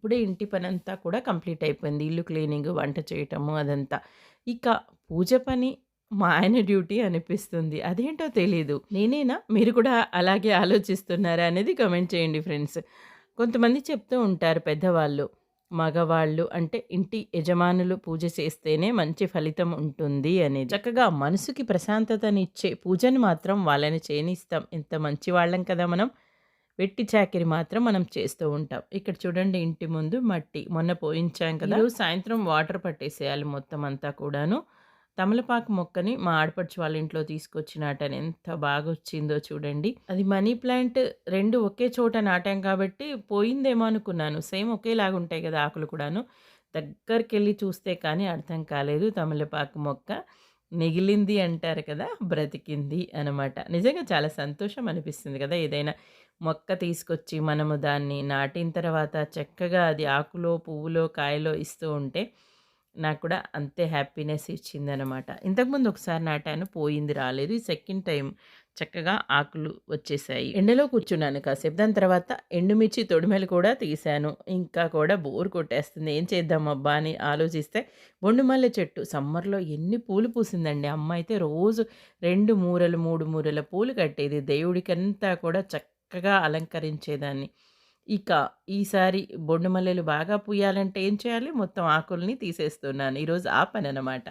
ఇప్పుడే ఇంటి పనంతా కూడా కంప్లీట్ అయిపోయింది. ఇల్లు క్లీనింగ్, వంట చేయటము అదంతా. ఇక పూజ పని మా ఆయన డ్యూటీ అనిపిస్తుంది. అదేంటో తెలీదు. నేనేనా? మీరు కూడా అలాగే ఆలోచిస్తున్నారా అనేది కమెంట్ చేయండి ఫ్రెండ్స్. కొంతమంది చెప్తూ ఉంటారు పెద్దవాళ్ళు. మగవాళ్ళు అంటే ఇంటి యజమానులు పూజ చేస్తేనే మంచి ఫలితం ఉంటుంది అనేది. చక్కగా మనసుకి ప్రశాంతతనిచ్చే పూజను మాత్రం వాళ్ళని చేయనిస్తాం. ఎంత మంచి వాళ్ళం కదా మనం. వెట్టి చాకిరి మాత్రం మనం చేస్తూ ఉంటాం. ఇక్కడ చూడండి ఇంటి ముందు మట్టి. మొన్న పోయించాం కదా! సాయంత్రం వాటర్ పట్టేసేయాలి మొత్తం అంతా కూడాను. తమలపాకు మొక్కని మా ఆడపడుచు వాళ్ళ ఇంట్లో తీసుకొచ్చి ఎంత ఎంత బాగొచ్చిందో చూడండి. అది మనీ ప్లాంట్ రెండు ఒకే చోట నాటాం కాబట్టి పోయిందేమో అనుకున్నాను. సేమ్ ఒకేలాగా ఉంటాయి కదా ఆకులు కూడాను. దగ్గరికెళ్ళి చూస్తే కానీ అర్థం కాలేదు తమలపాకు మొక్క. మిగిలింది అంటారు కదా! బ్రతికింది అనమాట. నిజంగా చాలా సంతోషం అనిపిస్తుంది కదా! ఏదైనా మొక్క తీసుకొచ్చి మనము దాన్ని నాటిన తర్వాత చక్కగా అది ఆకులో, పువ్వులో, కాయలో ఇస్తూ ఉంటే నాకు కూడా అంతే హ్యాపీనెస్ ఇచ్చిందనమాట. ఇంతకుముందు ఒకసారి నాటాను పోయింది రాలేదు. ఈ సెకండ్ టైం చక్కగా ఆకులు వచ్చేసాయి. ఎండలో కూర్చున్నాను కాసేపు. దాని తర్వాత ఎండుమిర్చి తొడిమెలు కూడా తీశాను. ఇంకా కూడా బోర్ కొట్టేస్తుంది. ఏం చేద్దాం అబ్బా అని ఆలోచిస్తే బొండుమల్లె చెట్టు సమ్మర్‌లో ఎన్ని పూలు పూసిందండి. అమ్మ అయితే రోజు రెండు మూరలు, మూడు మూరల పూలు కట్టేది. దేవుడికంతా కూడా చక్కగా అలంకరించేదాన్ని. ఇక ఈసారి బొండు మల్లెలు బాగా పూయాలంటే ఏం చేయాలి? మొత్తం ఆకుల్ని తీసేస్తున్నాను. ఈరోజు ఆ పని అనమాట